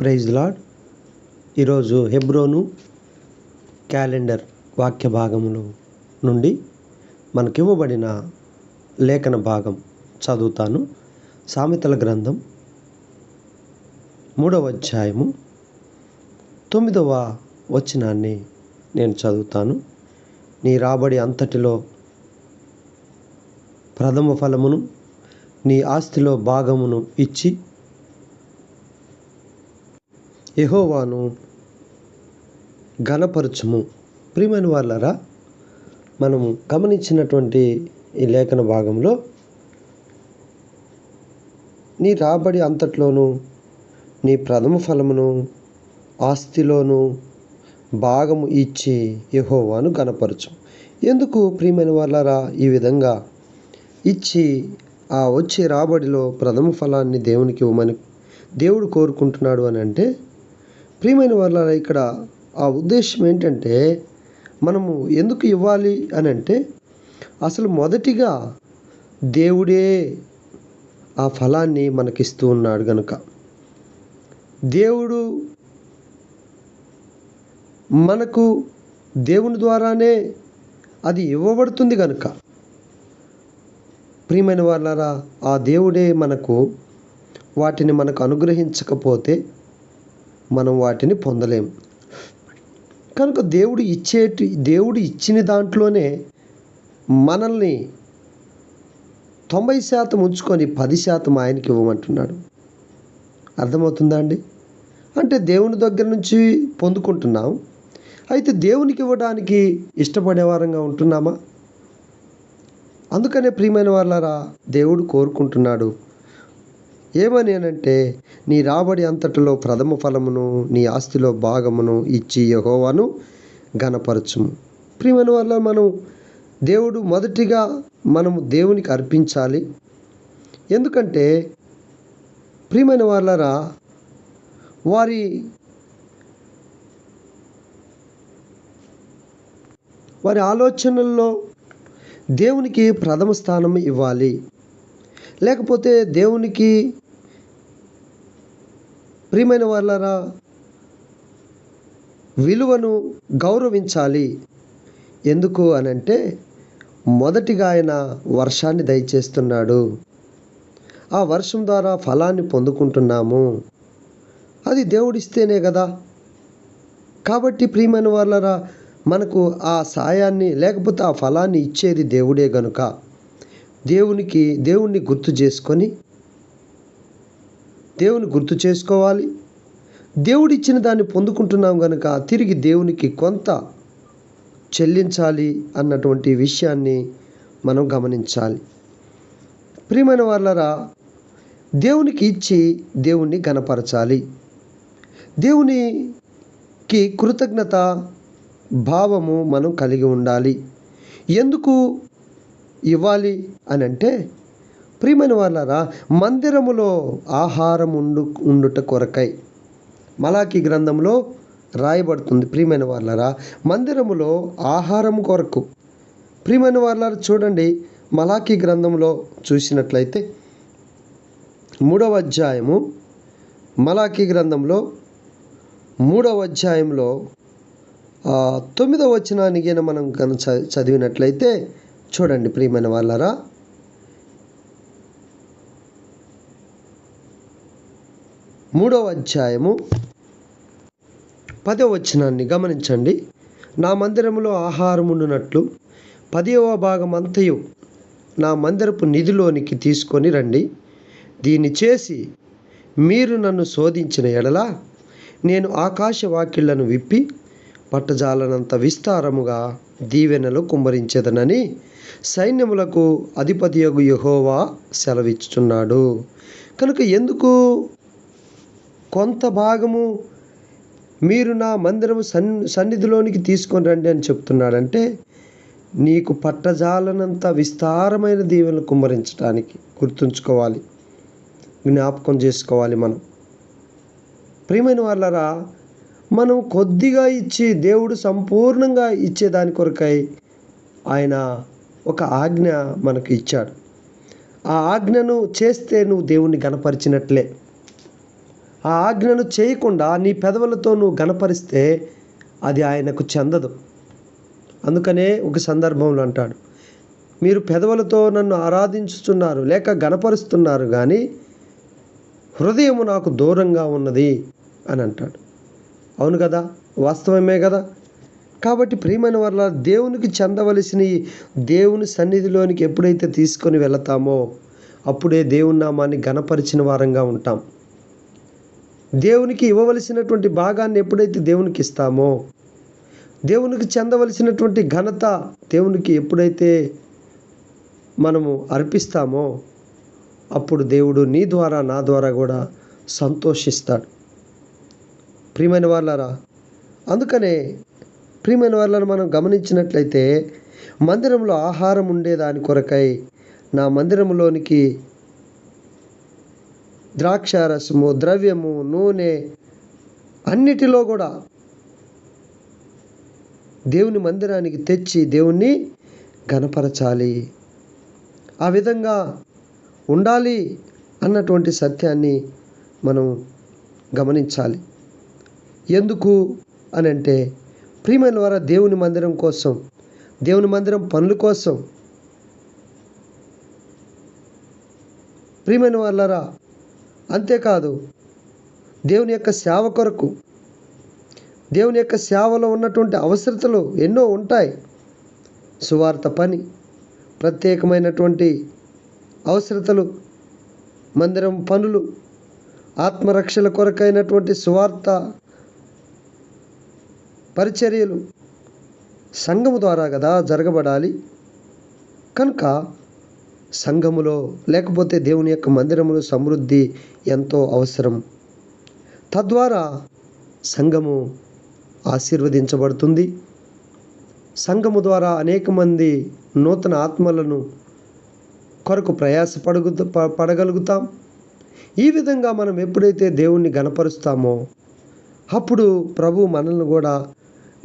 Praise lord ఈరోజు హెబ్రోను calendar వాక్య భాగములు నుండి మనకి ఇవ్వబడిన లేఖన భాగం చదువుతాను. సామెతల గ్రంథం మూడవ అధ్యాయము తొమ్మిదవ వచనాన్ని నేను చదువుతాను. నీ రాబడి అంతటిలో ప్రథమ ఫలమును నీ ఆస్తిలో భాగమును ఇచ్చి యహోవాను ఘనపరచుము. ప్రియమైన వాళ్ళరా మనము గమనించినటువంటి ఈ లేఖన భాగంలో నీ రాబడి అంతట్లోనూ నీ ప్రథమ ఫలమును ఆస్తిలోను భాగము ఇచ్చి యహోవాను గణపరచు ఎందుకు ప్రియమైన వాళ్ళరా ఈ విధంగా ఇచ్చి ఆ వచ్చే రాబడిలో ప్రథమ ఫలాన్ని దేవునికి ఇవ్వమని దేవుడు కోరుకుంటున్నాడు అని అంటే ప్రియమైన వాళ్ళ ఇక్కడ ఆ ఉద్దేశం ఏంటంటే మనము ఎందుకు ఇవ్వాలి అని అంటే అసలు మొదటిగా దేవుడే ఆ ఫలాన్ని మనకిస్తూ ఉన్నాడు గనుక. దేవుడు మనకు దేవుని ద్వారానే అది ఇవ్వబడుతుంది కనుక ప్రియమైన వాళ్ళారా ఆ దేవుడే మనకు వాటిని మనకు అనుగ్రహించకపోతే మనం వాటిని పొందలేం. కనుక దేవుడు ఇచ్చేటి దేవుడు ఇచ్చిన దాంట్లోనే మనల్ని తొంభై శాతం ఉంచుకొని పది శాతం ఆయనకి ఇవ్వమంటున్నాడు. అర్థమవుతుందా అండి? అంటే దేవుని దగ్గర నుంచి పొందుకుంటున్నాం. అయితే దేవునికి ఇవ్వడానికి ఇష్టపడే వారంగా ఉంటున్నామా? అందుకనే ప్రియమైన వాళ్ళారా దేవుడు కోరుకుంటున్నాడు. ఏమని అనంటే నీ రాబడి అంతటిలో ప్రథమ ఫలమును నీ ఆస్తిలో భాగమును ఇచ్చి యహోవాను గణపరచుము ప్రియమైన వల్ల మనం దేవుడు మొదటిగా మనము దేవునికి అర్పించాలి. ఎందుకంటే ప్రియమైన వాళ్ళరా వారి వారి ఆలోచనల్లో దేవునికి ప్రథమ స్థానం ఇవ్వాలి. లేకపోతే దేవునికి ప్రియమైన వాళ్ళరా విలువను గౌరవించాలి. ఎందుకు అనంటే మొదటిగా ఆయన వర్షాన్ని దయచేస్తున్నాడు. ఆ వర్షం ద్వారా ఫలాన్ని పొందుకుంటున్నాము. అది దేవుడిస్తేనే కదా. కాబట్టి ప్రియమైన వాళ్ళరా మనకు ఆ సాయాన్ని లేకపోతే ఆ ఫలాన్ని ఇచ్చేది దేవుడే గనుక. దేవునికి దేవుణ్ణి గుర్తు చేసుకొని దేవుని గుర్తు చేసుకోవాలి. దేవుడిచ్చిన దాన్ని పొందుకుంటున్నాం కనుక తిరిగి దేవునికి కొంత చెల్లించాలి అన్నటువంటి విషయాన్ని మనం గమనించాలి. ప్రియమైన వాళ్ళరా దేవునికి ఇచ్చి దేవుణ్ణి గనపరచాలి దేవునికి కృతజ్ఞత భావము మనం కలిగి ఉండాలి. ఎందుకు? ఇవ్వాలి అని అంటే ప్రియమైన వాళ్ళారా మందిరములో ఆహారం ఉండు ఉండుట కొరకై. మలాకి గ్రంథంలో రాయబడుతుంది ప్రియమైన వాళ్ళారా మందిరములో ఆహారం కొరకు. ప్రియమైన వాళ్ళారా చూడండి మలాకి గ్రంథంలో చూసినట్లయితే మూడవ అధ్యాయము మలాకి గ్రంథంలో మూడవ అధ్యాయంలో తొమ్మిదవ వచనానికి మనం కనుక చదివినట్లయితే చూడండి ప్రియమైన వాళ్ళరా. మూడవ అధ్యాయము పదవ వచనాన్ని గమనించండి. నా మందిరములో ఆహారం ఉండునట్లు పదవ భాగం అంతయు నా మందిరపు నిధిలోనికి తీసుకొని రండి. దీన్ని చేసి మీరు నన్ను శోధించిన ఎడల నేను ఆకాశ వాకిళ్ళను విప్పి పట్టజాలనంత విస్తారముగా దీవెనలు కుమ్మరించేదనని సైన్యములకు అధిపతియగు యహోవా సెలవిచ్చుచున్నాడు. కనుక ఎందుకు కొంత భాగము మీరు నా మందిరము సన్ సన్నిధిలోనికి తీసుకొని రండి అని చెప్తున్నాడంటే నీకు పట్టజాలనంత విస్తారమైన దీవెనలు కుమ్మరించడానికి గుర్తుంచుకోవాలి. జ్ఞాపకం చేసుకోవాలి మనం. ప్రియమైన వాళ్ళరా మనం కొద్దిగా ఇచ్చి దేవుడు సంపూర్ణంగా ఇచ్చేదాని కొరకై ఆయన ఒక ఆజ్ఞ మనకు ఇచ్చాడు. ఆ ఆజ్ఞను చేస్తే నువ్వు దేవుణ్ణి గనపరిచినట్లే ఆ ఆజ్ఞను చేయకుండా నీ పెదవులతో నువ్వు గనపరిస్తే అది ఆయనకు చెందదు. అందుకనే ఒక సందర్భంలో అంటాడు మీరు పెదవులతో నన్ను ఆరాధించుతున్నారు లేక గనపరుస్తున్నారు కానీ హృదయము నాకు దూరంగా ఉన్నది అని అంటాడు. అవును కదా? వాస్తవమే కదా? కాబట్టి ప్రియమైన వల్ల దేవునికి చెందవలసిన దేవుని సన్నిధిలోనికి ఎప్పుడైతే తీసుకొని వెళతామో అప్పుడే దేవుని నామాన్ని గణపరిచిన వారంగా ఉంటాం. దేవునికి ఇవ్వవలసినటువంటి భాగాన్ని ఎప్పుడైతే దేవునికి ఇస్తామో దేవునికి చెందవలసినటువంటి ఘనత దేవునికి ఎప్పుడైతే మనము అర్పిస్తామో అప్పుడు దేవుడు నీ ద్వారా నా ద్వారా కూడా సంతోషిస్తాడు. ప్రియమైన వాళ్ళారా అందుకనే ప్రియమైన వాళ్ళని మనం గమనించినట్లయితే మందిరంలో ఆహారం ఉండేదాని కొరకై నా మందిరంలోనికి ద్రాక్షారసము ద్రవ్యము నూనె అన్నిటిలో కూడా దేవుని మందిరానికి తెచ్చి దేవుణ్ణి గనపరచాలి ఆ విధంగా ఉండాలి అన్నటువంటి సత్యాన్ని మనం గమనించాలి. ఎందుకు అని అంటే ప్రియమైన వారా దేవుని మందిరం కోసం దేవుని మందిరం పనుల కోసం. ప్రియమైన వాళ్ళరా అంతేకాదు దేవుని యొక్క సేవ కొరకు దేవుని యొక్క సేవలో ఉన్నటువంటి అవసరతలు ఎన్నో ఉంటాయి. సువార్త పని ప్రత్యేకమైనటువంటి అవసరతలు మందిరం పనులు ఆత్మరక్షల కొరకైనటువంటి సువార్త పరిచర్యలు సంఘము ద్వారా కదా జరగబడాలి. కనుక సంఘములో లేకపోతే దేవుని యొక్క మందిరములో సమృద్ధి ఎంతో అవసరం. తద్వారా సంఘము ఆశీర్వదించబడుతుంది. సంఘము ద్వారా అనేక మంది నూతన ఆత్మలను కొరకు ప్రయాసపడుగు ప- పడగలుగుతాం. ఈ విధంగా మనం ఎప్పుడైతే దేవుణ్ణి గణపరుస్తామో అప్పుడు ప్రభు మనల్ని కూడా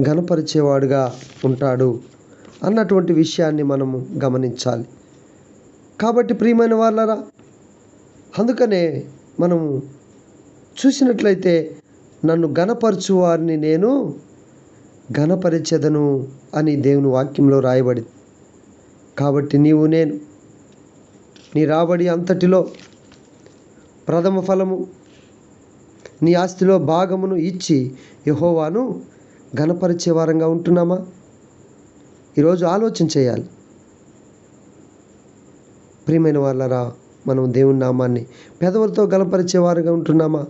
గనపరిచేవాడుగా ఉంటాడు అన్నటువంటి విషయాన్ని మనము గమనించాలి. కాబట్టి ప్రియమైన వాళ్ళరా అందుకనే మనము చూసినట్లయితే నన్ను గనపరచు వారిని నేను గనపరిచెదను అని దేవుని వాక్యంలో రాయబడి కాబట్టి నీవు నేను నీ రాబడి అంతటిలో ప్రథమ ఫలము నీ ఆస్తిలో భాగమును ఇచ్చి యహోవాను ఘనపరిచే వారంగా ఉంటున్నామా? ఈరోజు ఆలోచన చేయాలి. ప్రియమైన వాళ్ళరా మనం దేవుని నామాన్ని పెదవులతో గలపరిచే వారుగా ఉంటున్నామా?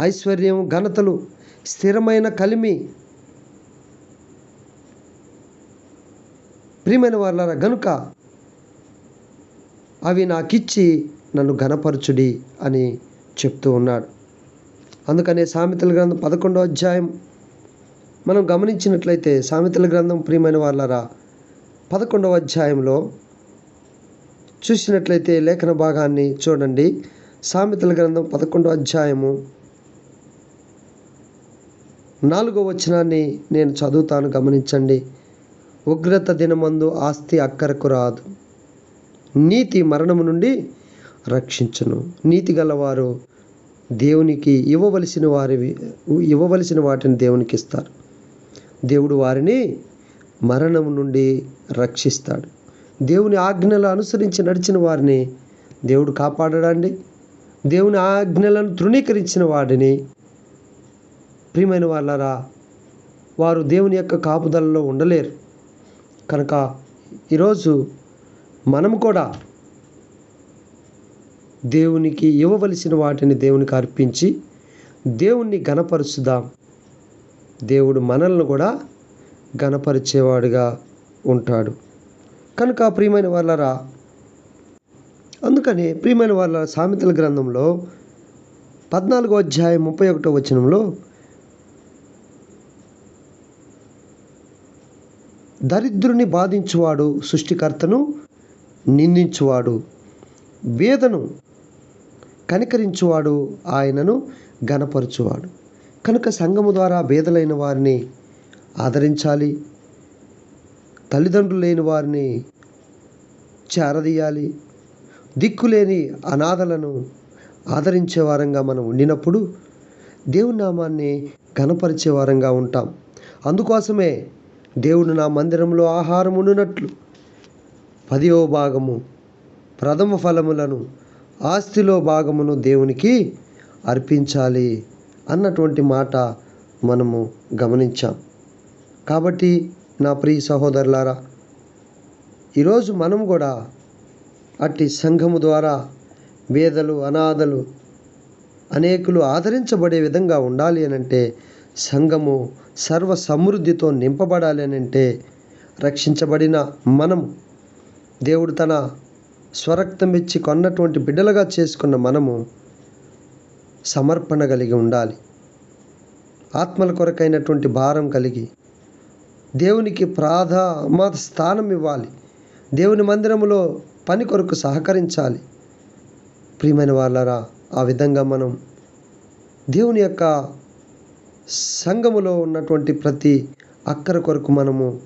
ఐశ్వర్యం ఘనతలు స్థిరమైన కలిమి. ప్రియమైన వాళ్ళరా గనుక అవి నాకిచ్చి నన్ను ఘనపరచుడి అని చెప్తూ ఉన్నాడు. అందుకనే సామెతల గ్రంథం పదకొండో అధ్యాయం. మనం గమనించినట్లయితే సామెతల గ్రంథం ప్రియమైన వాళ్ళరా పదకొండవ అధ్యాయంలో చూసినట్లయితే లేఖన భాగాన్ని చూడండి. సామెతల గ్రంథం పదకొండో అధ్యాయము నాలుగో వచనాన్ని నేను చదువుతాను గమనించండి. ఉగ్రత దినమందు ఆస్తి అక్కరకు రాదు. నీతి మరణము నుండి రక్షించును. నీతి గలవారు దేవునికి ఇవ్వవలసిన వారి ఇవ్వవలసిన వాటిని దేవునికి ఇస్తారు. దేవుడు వారిని మరణం నుండి రక్షిస్తాడు. దేవుని ఆజ్ఞలు అనుసరించి నడిచిన వారిని దేవుడు కాపాడడండి. దేవుని ఆజ్ఞలను తృణీకరించిన వాడిని ప్రియమైన వాళ్ళరా వారు దేవుని యొక్క కాపుదలలో ఉండలేరు. కనుక ఈరోజు మనం కూడా దేవునికి ఇవ్వవలసిన వాటిని దేవునికి అర్పించి దేవుణ్ణి గణపరుచుదాం దేవుడు మనల్ని కూడా గణపరిచేవాడుగా ఉంటాడు. కనుక ప్రియమైన వాళ్ళరా అందుకని ప్రియమైన వాళ్ళ సామెతల గ్రంథంలో పద్నాలుగో అధ్యాయం ముప్పై ఒకటో వచనంలో దరిద్రుని బాధించువాడు సృష్టికర్తను నిందించువాడు వేదను కనికరించువాడు ఆయనను గనపరచువాడు కనుక సంఘము ద్వారా భేదలైన వారిని ఆదరించాలి. తల్లిదండ్రులు లేని వారిని చేరదీయాలి. దిక్కులేని అనాథలను ఆదరించే వారంగా మనం ఉండినప్పుడు దేవుని నామాన్ని కనపరిచే వారంగా ఉంటాం. అందుకోసమే దేవుడు నా మందిరంలో ఆహారం ఉండునట్లు. పదివ భాగము ప్రథమ ఫలములను ఆస్తిలో భాగమును దేవునికి అర్పించాలి అన్నటువంటి మాట మనము గమనించాం. కాబట్టి నా ప్రియ సహోదరులారా ఈరోజు మనం కూడా అట్టి సంఘము ద్వారా వేదలు అనాథలు అనేకులు ఆదరించబడే విధంగా ఉండాలి అని అంటే సంఘము సర్వ సమృద్ధితో నింపబడాలి అని అంటే రక్షించబడిన మనము దేవుడు తన స్వరక్తం ఇచ్చి కొన్నటువంటి బిడ్డలుగా చేసుకున్న మనము సమర్పణ కలిగి ఉండాలి. ఆత్మల కొరకైనటువంటి భారం కలిగి దేవునికి ప్రాధామ స్థానం ఇవ్వాలి. దేవుని మందిరములో పని కొరకు సహకరించాలి. ప్రియమైన వాళ్ళరా ఆ విధంగా మనం దేవుని యొక్క సంఘములో ఉన్నటువంటి ప్రతి అక్కర కొరకు మనము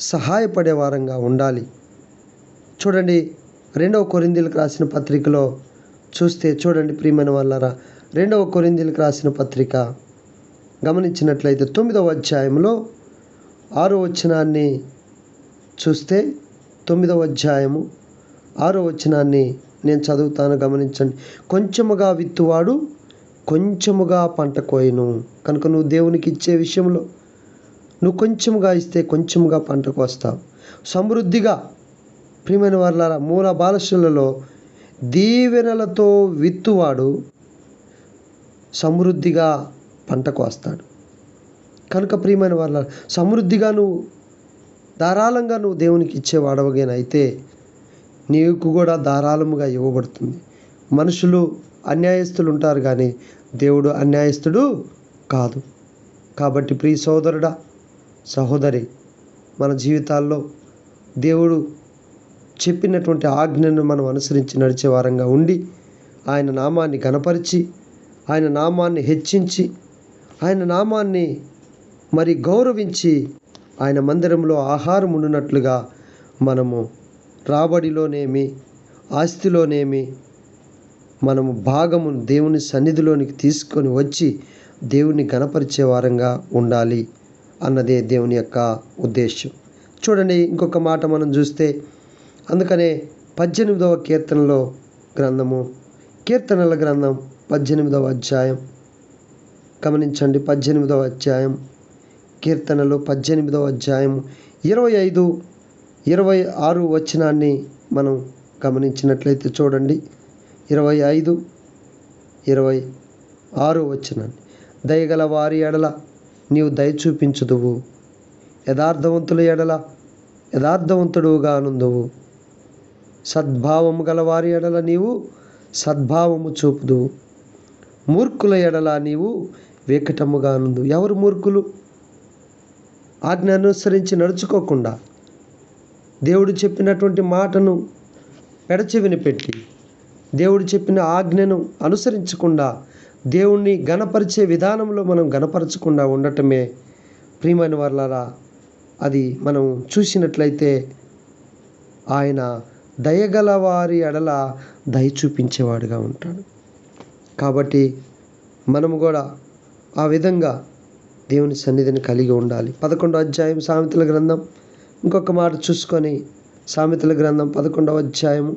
సహాయపడే వారంగా ఉండాలి. చూడండి రెండవ కొరిందీలకు రాసిన పత్రికలో చూస్తే చూడండి ప్రియమైన వాళ్ళరా రెండవ కొరిందీలకు రాసిన పత్రిక గమనించినట్లయితే తొమ్మిదవ అధ్యాయంలో ఆరో వచనాన్ని చూస్తే తొమ్మిదవ అధ్యాయము ఆరో వచనాన్ని నేను చదువుతాను గమనించండి. కొంచెముగా విత్తువాడు కొంచెముగా పంట కోయను. కనుక నువ్వు దేవునికి ఇచ్చే విషయంలో నువ్వు కొంచెముగా ఇస్తే కొంచెముగా పంటకు వస్తావు సమృద్ధిగా ప్రియమైన వాళ్ళ మూల బాలశులలో దీవెనలతో విత్తువాడు సమృద్ధిగా పంటకు వస్తాడు కనుక ప్రియమైన వాళ్ళ సమృద్ధిగా నువ్వు ధారాళంగా నువ్వు దేవునికి ఇచ్చేవాడవగానైతే నీకు కూడా ధారాళముగా ఇవ్వబడుతుంది. మనుషులు అన్యాయస్తులు ఉంటారు కానీ దేవుడు అన్యాయస్తుడు కాదు. కాబట్టి ప్రియ సోదరుడా సహోదరి మన జీవితాల్లో దేవుడు చెప్పినటువంటి ఆజ్ఞను మనం అనుసరించి నడిచే వారంగా ఉండి ఆయన నామాన్ని కనపరిచి ఆయన నామాన్ని హెచ్చించి ఆయన నామాన్ని మరి గౌరవించి ఆయన మందిరంలో ఆహారం ఉండునట్లుగా మనము రాబడిలోనేమి ఆస్తిలోనేమి మనము భాగము దేవుని సన్నిధిలోనికి తీసుకొని వచ్చి దేవుని గణపరిచే వారంగా ఉండాలి అన్నదే దేవుని యొక్క ఉద్దేశం చూడండి ఇంకొక మాట మనం చూస్తే అందుకనే పద్దెనిమిదవ కీర్తనలో గ్రంథము కీర్తనల గ్రంథం పద్దెనిమిదవ అధ్యాయం. గమనించండి పద్దెనిమిదవ అధ్యాయం కీర్తనలు పద్దెనిమిదవ అధ్యాయం. ఇరవై ఐదు ఇరవై ఆరు వచనాన్ని మనం గమనించినట్లయితే చూడండి. ఇరవై ఐదు ఇరవై ఆరు వచనాన్ని. దయగల వారి ఎడల నీవు దయ చూపించుదువు. యథార్థవంతుల ఎడల యథార్థవంతుడుగా నుందువు సద్భావము గలవారి ఎడల నీవు సద్భావము చూపుదు మూర్ఖుల ఎడల నీవు వేకటముగా నుండు ఎవరు మూర్ఖులు? ఆజ్ఞ అనుసరించి నడుచుకోకుండా దేవుడు చెప్పినటువంటి మాటను పెడచెవిని పెట్టి దేవుడు చెప్పిన ఆజ్ఞను అనుసరించకుండా దేవుణ్ణి గణపరిచే విధానంలో మనం గణపరచకుండా ఉండటమే. ప్రియమైన వర్లారా అది మనం చూసినట్లయితే ఆయన దయగల వారి ఎడల దయ చూపించేవాడుగా ఉంటాడు. కాబట్టి మనము కూడా ఆ విధంగా దేవుని సన్నిధిని కలిగి ఉండాలి. పదకొండో అధ్యాయం సామెతల గ్రంథం. ఇంకొక మాట చూసుకొని సామెతల గ్రంథం పదకొండవ అధ్యాయము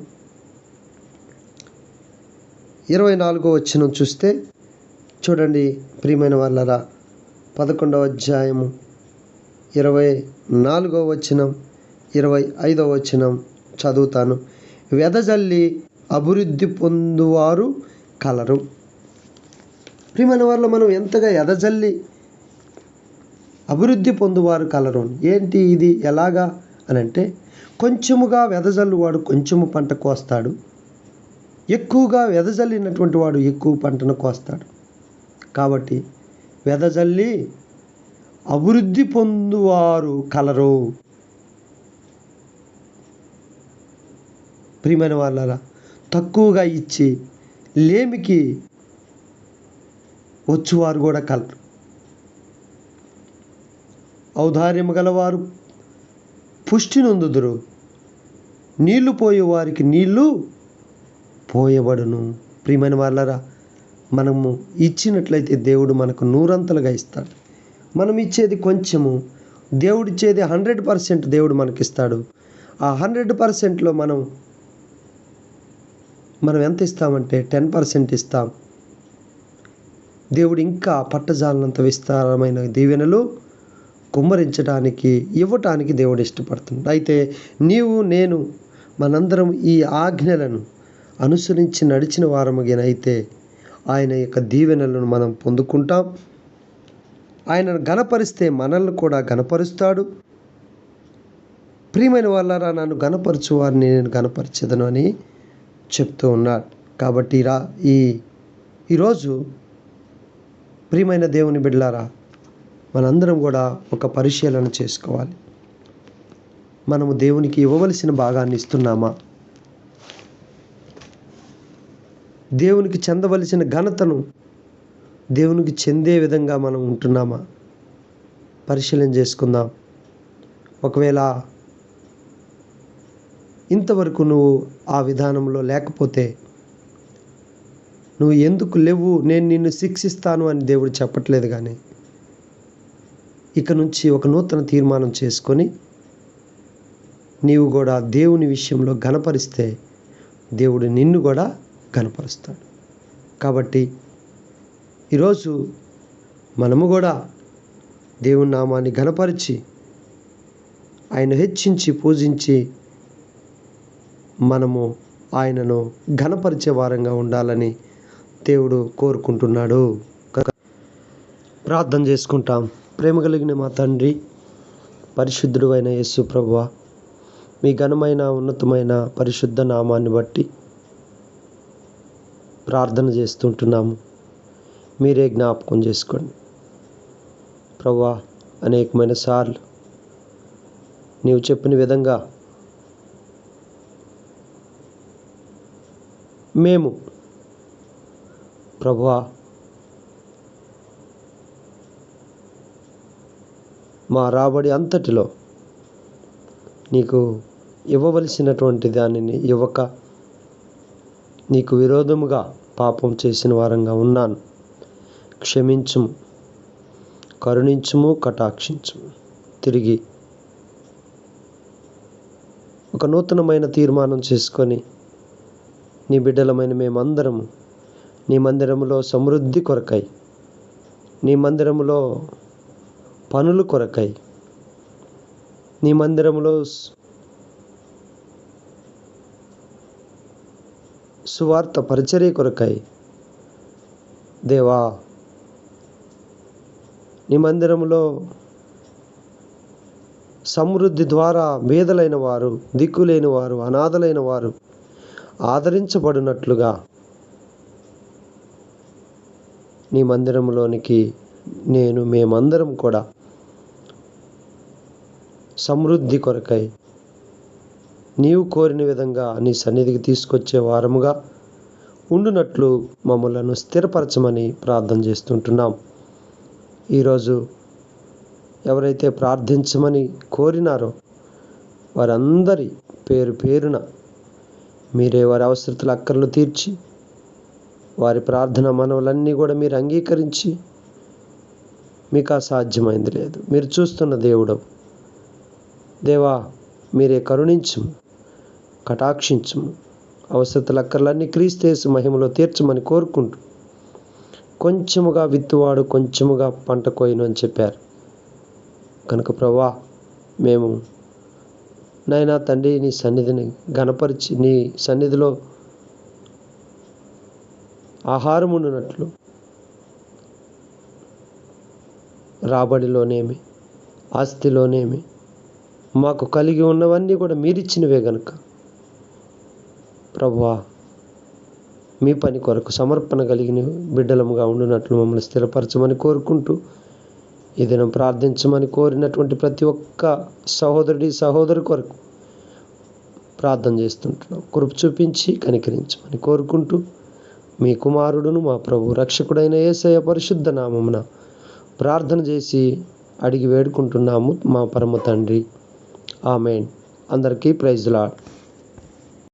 ఇరవై నాలుగో వచ్చిన చూస్తే చూడండి ప్రియమైన వాళ్ళరా. పదకొండవ అధ్యాయము ఇరవై నాలుగో వచనం ఇరవై ఐదవ వచనం చదువుతాను. వెదజల్లి అభివృద్ధి పొందువారు కలరు. ప్రియమైన వాళ్ళు మనం ఎంతగా ఎదజల్లి అభివృద్ధి పొందువారు కలరు? ఏంటి ఇది? ఎలాగా? అని అంటే కొంచెముగా వెదజల్లు వాడు కొంచెము పంట కోస్తాడు. ఎక్కువగా వెదజల్లినటువంటి వాడు ఎక్కువ పంటను కోస్తాడు. కాబట్టి వెదజల్లి అభివృద్ధి పొందువారు కలరు. ప్రియమైన వాళ్ళరా తక్కువగా ఇచ్చి లేమికి వచ్చువారు కూడా కలరు. ఔదార్యము గలవారు పుష్టి నొందుదురు. నీళ్ళు పోయే వారికి నీళ్ళు పోయబడును. ప్రియమైన వాళ్ళరా మనము ఇచ్చినట్లయితే దేవుడు మనకు నూరంతలుగా ఇస్తాడు. మనం ఇచ్చేది కొంచెము దేవుడిచ్చేది హండ్రెడ్ పర్సెంట్ దేవుడు మనకిస్తాడు. ఆ హండ్రెడ్ పర్సెంట్లో మనం మనం ఎంత ఇస్తామంటే టెన్ పర్సెంట్ ఇస్తాం. దేవుడు ఇంకా పట్టజాలనంత విస్తారమైన దీవెనలు కుమ్మరించడానికి ఇవ్వటానికి దేవుడు ఇష్టపడుతుంది అయితే నీవు నేను మనందరం ఈ ఆజ్ఞలను అనుసరించి నడిచిన వారమగినైతే ఆయన యొక్క దీవెనలను మనం పొందుకుంటాం. ఆయనను గనపరిస్తే మనల్ని కూడా గనపరుస్తాడు ప్రియమైన వాళ్ళారా నన్ను గనపరచు వారిని నేను గనపరచదను అని చెప్తూ ఉన్నాడు కాబట్టి రా ఈ ఈరోజు ప్రియమైన దేవుని బిడ్డలారా మనందరం కూడా ఒక పరిశీలన చేసుకోవాలి. మనము దేవునికి ఇవ్వవలసిన భాగాన్ని ఇస్తున్నామా? దేవునికి చెందవలసిన ఘనతను దేవునికి చెందే విధంగా మనం ఉంటున్నామా? పరిశీలన చేసుకుందాం. ఒకవేళ ఇంతవరకు నువ్వు ఆ విధానంలో లేకపోతే నువ్వు ఎందుకు లేవు? నేను నిన్ను శిక్షిస్తాను అని దేవుడు చెప్పట్లేదు కానీ ఇక నుంచి ఒక నూతన తీర్మానం చేసుకొని నీవు కూడా దేవుని విషయంలో గనపరిస్తే దేవుడు నిన్ను కూడా గనపరుస్తాడు కాబట్టి ఈరోజు మనము కూడా దేవుని నామాన్ని గనపరిచి ఆయన హెచ్చించి పూజించి మనము ఆయనను ఘనపరిచే వారంగా ఉండాలని దేవుడు కోరుకుంటున్నాడు. ప్రార్థన చేసుకుంటాం. ప్రేమ కలిగిన మా తండ్రి పరిశుద్ధుడు అయిన యేసు ప్రభు మీ ఘనమైన ఉన్నతమైన పరిశుద్ధ నామాన్ని బట్టి ప్రార్థన చేస్తుంటున్నాము. మీరే జ్ఞాపకం చేసుకోండి. ప్రభా అనేకమైన సార్లు నీవు చెప్పిన విధంగా మేము. ప్రభువా మా రాబడి అంతటిలో నీకు ఇవ్వవలసినటువంటి దానిని ఇవ్వక నీకు విరోధముగా పాపం చేసిన వారంగా ఉన్నాను. క్షమించుము కరుణించుము కటాక్షించుము. తిరిగి ఒక నూతనమైన తీర్మానం చేసుకొని నీ బిడ్డలమైన మేమందరము నీ మందిరములో సమృద్ధి కొరకై నీ మందిరములో పనులు కొరకై నీ మందిరములో సువార్త పరిచర్య కొరకై దేవా నీ మందిరములో సమృద్ధి ద్వారా బీదలైన వారు దిక్కులేని వారు అనాథలైన వారు ఆదరించబడినట్లుగా నీ మందిరంలోనికి నేను మేమందరం కూడా సమృద్ధి కొరకై నీవు కోరిన విధంగా నీ సన్నిధికి తీసుకొచ్చే వారముగా ఉండునట్లు మమ్మలను స్థిరపరచమని ప్రార్థన చేస్తుంటున్నాం. ఈరోజు ఎవరైతే ప్రార్థించమని కోరినారో వారందరి పేరు పేరున మీరే వారి అవసరతల అక్కర్లు తీర్చి వారి ప్రార్థన మనవులన్నీ కూడా మీరు అంగీకరించి మీకు అసాధ్యమైంది లేదు. మీరు చూస్తున్న దేవుడు. దేవా మీరే కరుణించము కటాక్షించము అవసరతల అక్కర్లన్నీ క్రీస్తేసు మహిమలో తీర్చమని కోరుకుంటూ కొంచెముగా విత్తువాడు కొంచెముగా పంట కోయను అని చెప్పారు. కనుక ప్రభా మేము నాయనా తండ్రి నీ సన్నిధిని గణపరిచి నీ సన్నిధిలో ఆహారం ఉండునట్లు రాబడిలోనేమి ఆస్తిలోనేమి మాకు కలిగి ఉన్నవన్నీ కూడా మీరిచ్చినవే గనుక. ప్రభువా మీ పని కొరకు సమర్పణ కలిగిన బిడ్డలముగా ఉండునట్లు మమ్మల్ని స్థిరపరచమని కోరుకుంటూ ఈ దినం ప్రార్థించమని కోరినటువంటి ప్రతి ఒక్క సహోదరుడి సహోదరు కొరకు ప్రార్థన చేస్తుంటున్నాం. కృప చూపించి కనికరించమని కోరుకుంటూ మీ కుమారుడును మా ప్రభు రక్షకుడైన యేసయ్య పరిశుద్ధ నామమున ప్రార్థన చేసి అడిగి వేడుకుంటున్నాము మా పరమ తండ్రి. ఆమెన్. అందరికీ ప్రైజ్ లాడ్.